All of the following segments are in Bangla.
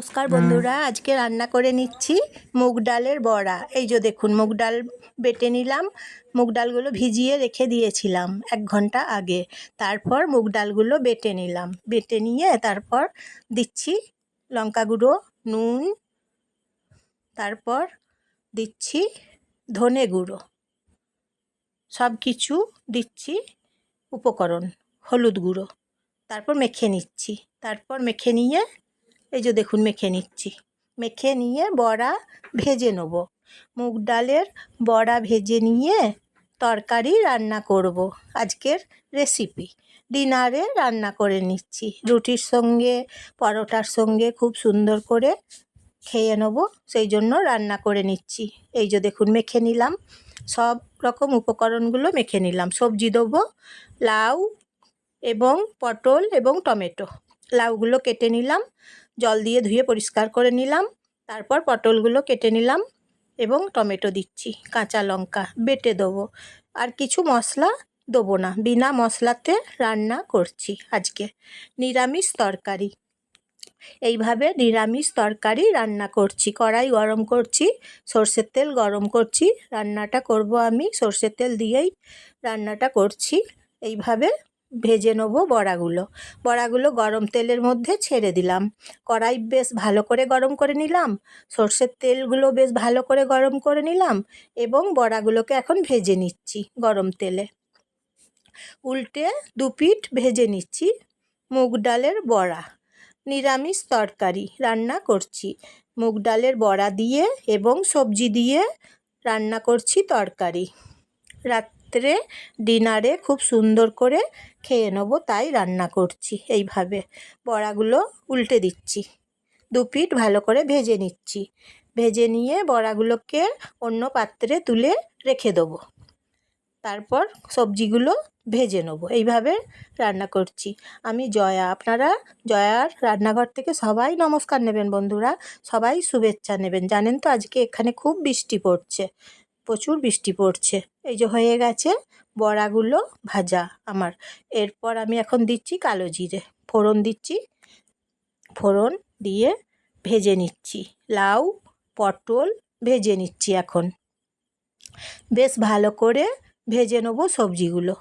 নমস্কার বন্ধুরা, আজকে রান্না করে নিচ্ছি মুগ ডালের বড়া। এই যে দেখুন, মুগ ডাল বেটে নিলাম, মুগ ডালগুলো ভিজিয়ে রেখে দিয়েছিলাম এক ঘণ্টা আগে। তারপর মুগ ডালগুলো বেটে নিলাম। বেটে নিয়ে তারপর দিচ্ছি লঙ্কা গুঁড়ো, নুন, তারপর দিচ্ছি ধনে গুঁড়ো। সব কিছু দিচ্ছি উপকরণ, হলুদ গুঁড়ো। তারপর মেখে নিচ্ছি। তারপর মেখে নিয়ে এই যে দেখুন, মেখে নিচ্ছি। মেখে নিয়ে বড়া ভেজে নেব। মুগ ডালের বড়া ভেজে নিয়ে তরকারি রান্না করব। আজকের রেসিপি ডিনারে রান্না করে নিচ্ছি। রুটির সঙ্গে, পরোটার সঙ্গে খুব সুন্দর করে খেয়ে নেব। সেই জন্য রান্না করে নিচ্ছি। এই যে দেখুন, মেখে নিলাম। সব রকম উপকরণগুলো মেখে নিলাম। সবজি দেবো, লাউ এবং পটল এবং টমেটো। লাউগুলো কেটে নিলাম। জল দিয়ে ধুয়ে পরিষ্কার করে নিলাম। তারপর পটলগুলো কেটে নিলাম এবং টমেটো দিচ্ছি, কাঁচা লঙ্কা বেটে দেবো। আর কিছু মশলা দেবো না, বিনা মশলাতে রান্না করছি আজকে। নিরামিষ তরকারি। এইভাবে নিরামিষ তরকারি রান্না করছি। কড়াই গরম করছি, সর্ষের তেল গরম করছি, রান্নাটা করব আমি। সর্ষের তেল দিয়েই রান্নাটা করছি। এইভাবে ভেজে নেব বড়াগুলো। বড়াগুলো গরম তেলের মধ্যে ছেড়ে দিলাম। কড়াই বেশ ভালো করে গরম করে নিলাম। সর্ষের তেলগুলো বেশ ভালো করে গরম করে নিলাম এবং বড়াগুলোকে এখন ভেজে নিচ্ছি গরম তেলে। উল্টে দু পিঠ ভেজে নিচ্ছি মুগ ডালের বড়া। নিরামিষ তরকারি রান্না করছি। মুগ ডালের বড়া দিয়ে এবং সবজি দিয়ে রান্না করছি তরকারি। রাত্রে ডিনারে খুব সুন্দর করে খেয়ে নেব, তাই রান্না করছি এইভাবে। বড়াগুলো উল্টে দিচ্ছি। দু পিঠ ভালো করে ভেজে নিচ্ছি। ভেজে নিয়ে বড়াগুলোকে অন্য পাত্রে তুলে রেখে দেবো। তারপর সবজিগুলো ভেজে নেব। এইভাবে রান্না করছি। আমি জয়া, আপনারা জয়ার রান্নাঘর থেকে সবাই নমস্কার নেবেন বন্ধুরা। সবাই শুভেচ্ছা নেবেন। জানেন তো আজকে এখানে খুব বৃষ্টি পড়ছে। প্রচুর বৃষ্টি পড়ছে। এই যে হয়ে গেছে বড়াগুলো ভাজা আমার। এরপর আমি এখন দিচ্ছি কালো জিরে। ফোড়ন দিচ্ছি। ফোড়ন দিয়ে ভেজে নিচ্ছি। লাউ, পটল ভেজে নিচ্ছি এখন। বেশ ভালো করে ভেজে নেব সবজিগুলো।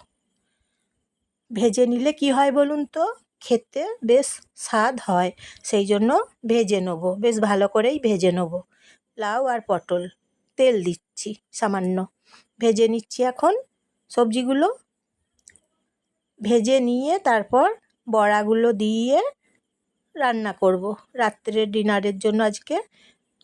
ভেজে নিলে কি হয় বলুন তো? খেতে বেশ স্বাদ হয়। সেই জন্য ভেজে নেব। বেশ ভালো করেই ভেজে নেব। লাউ আর পটল। তেল দিচ্ছি, সামান্য। ভেজে নিচ্ছি এখন সবজিগুলো। ভেজে নিয়ে তারপর বড়াগুলো দিয়ে রান্না করব। রাত্রের ডিনারের জন্য আজকে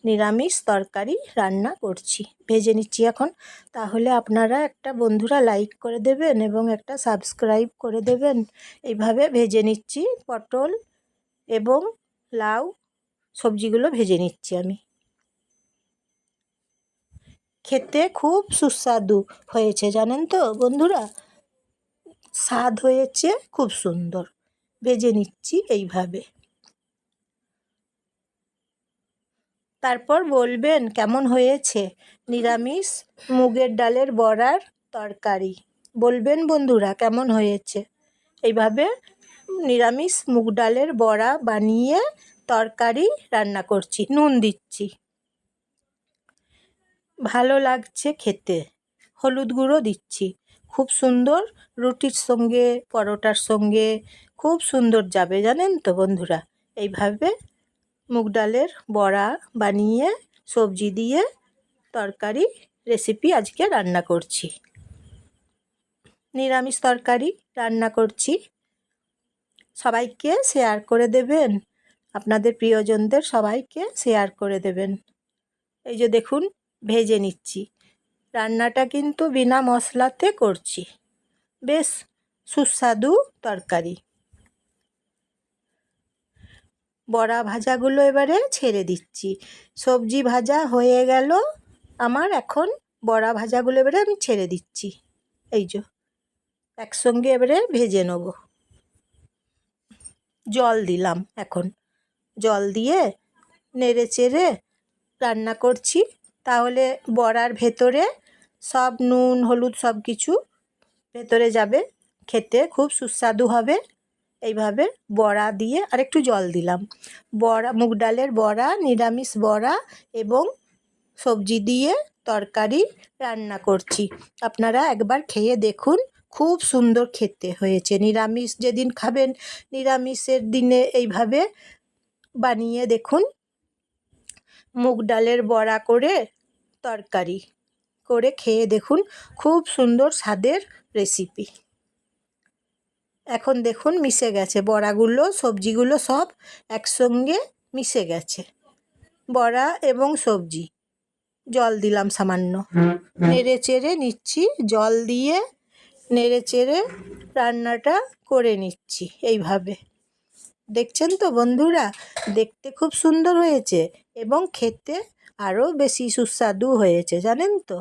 নিরামিষ তরকারি রান্না করছি। ভেজে নিচ্ছি এখন। তাহলে আপনারা একটা বন্ধুরা লাইক করে দেবেন এবং একটা সাবস্ক্রাইব করে দেবেন। এইভাবে ভেজে নিচ্ছি পটল এবং লাউ সবজিগুলো ভেজে নিচ্ছি আমি। খেতে খুব সুস্বাদু হয়েছে, জানেন তো বন্ধুরা? স্বাদ হয়েছে খুব সুন্দর। ভেজে নিচ্ছি এইভাবে। তারপর বলবেন, কেমন হয়েছে? নিরামিষ মুগের ডালের বড়ার তরকারি। বলবেন, বন্ধুরা, কেমন হয়েছে? এইভাবে নিরামিষ মুগ ডালের বড়া বানিয়ে তরকারি রান্না করছি। নুন দিচ্ছি। ভালো লাগছে খেতে। হলুদ গুঁড়ো দিচ্ছি। খুব সুন্দর রুটির সঙ্গে, পরোটার সঙ্গে, খুব সুন্দর যাবে জানেন তো বন্ধুরা। এইভাবে মুগ ডালের বড়া বানিয়ে, সবজি দিয়ে তরকারি রেসিপি আজকে রান্না করছি। নিরামিষ তরকারি রান্না করছি। সবাইকে শেয়ার করে দেবেন। আপনাদের প্রিয়জনদের সবাইকে শেয়ার করে দেবেন। এই যে দেখুন ভেজে নিচ্ছি। রান্নাটা কিন্তু বিনা মশলাতে করছি। বেশ সুস্বাদু তরকারি। বড়া ভাজাগুলো এবারে ছেড়ে দিচ্ছি। সবজি ভাজা হয়ে গেল। আমার এখন বড়া ভাজাগুলো এবারে আমি ছেড়ে দিচ্ছি। এই যে, একসঙ্গে এবারে ভেজে নেব। জল দিলাম এখন। জল দিয়ে নেড়ে চেড়ে রান্না করছি। তাহলে বড়ার ভেতরে সব নুন, হলুদ সব কিছু ভেতরে যাবে। খেতে খুব সুস্বাদু হবে। এইভাবে বড়া দিয়ে আর একটু জল দিলাম। বড়া, মুগ ডালের বড়া, নিরামিষ বড়া এবং সবজি দিয়ে তরকারি রান্না করছি। আপনারা একবার খেয়ে দেখুন, খুব সুন্দর খেতে হয়েছে। নিরামিষ যেদিন খাবেন, নিরামিষের দিনে এইভাবে বানিয়ে দেখুন। মুগ ডালের বড়া করে তরকারি করে খেয়ে দেখুন, খুব সুন্দর স্বাদের রেসিপি এখন দেখুন মিশে গেছে, বড়াগুলো, সবজিগুলো সব একসঙ্গে মিশে গেছে। বড়া এবং সবজি, জল দিলাম সামান্য। নেড়ে চেড়ে নিচ্ছি, জল দিয়ে নেড়ে চেড়ে রান্নাটা করে নিচ্ছি এইভাবে। দেখছেন তো বন্ধুরা? দেখতে খুব সুন্দর হয়েছে এবং খেতে আরও বেশি সুস্বাদু হয়েছে, জানেন তো?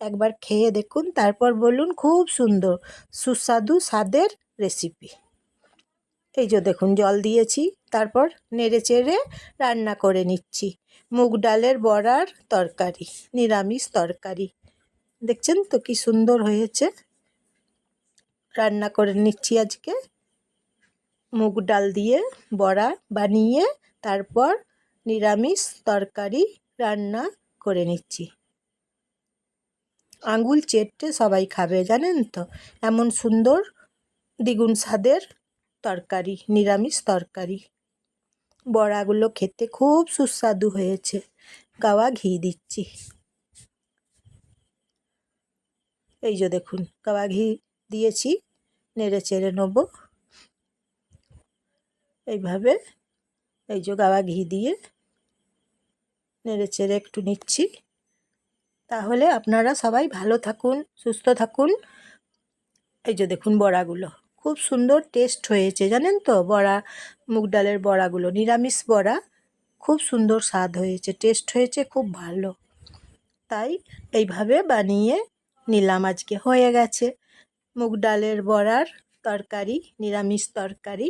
একবার খেয়ে দেখুন, তারপর বলুন খুব সুন্দর, সুস্বাদু স্বাদের রেসিপি এই যে দেখুন, জল দিয়েছি, তারপর নেড়ে চেড়ে রান্না করে নিচ্ছি। মুগ ডালের বড়ার তরকারি, নিরামিষ তরকারি। দেখছেন তো কি সুন্দর হয়েছে? রান্না করে নিচ্ছি আজকে। মুগ ডাল দিয়ে বড়া বানিয়ে, তারপর নিরামিষ তরকারি রান্না করে নিচ্ছি। আঙুল চেটে সবাই খাবে, জানেন তো? এমন সুন্দর দ্বিগুণ স্বাদের তরকারি, নিরামিষ তরকারি। বড়াগুলো খেতে খুব সুস্বাদু হয়েছে। গাওয়া ঘি দিচ্ছি। এই যে দেখুন, গাওয়া ঘি দিয়েছি, নেড়ে চেড়ে নেব। এইভাবে এই যে গাওয়া ঘি দিয়ে নেড়ে চেড়ে একটু নিচ্ছি। তাহলে আপনারা সবাই ভালো থাকুন, সুস্থ থাকুন। এই যে দেখুন বড়াগুলো, খুব সুন্দর টেস্ট হয়েছে, জানেন তো? বড়া, মুগ ডালের বড়াগুলো, নিরামিষ বড়া, খুব সুন্দর স্বাদ হয়েছে টেস্ট হয়েছে, খুব ভালো। তাই এইভাবে বানিয়ে নিলাম আজকে, হয়ে গেছে। মুগ ডালের বড়ার তরকারি, নিরামিষ তরকারি।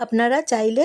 আপনারা চাইলে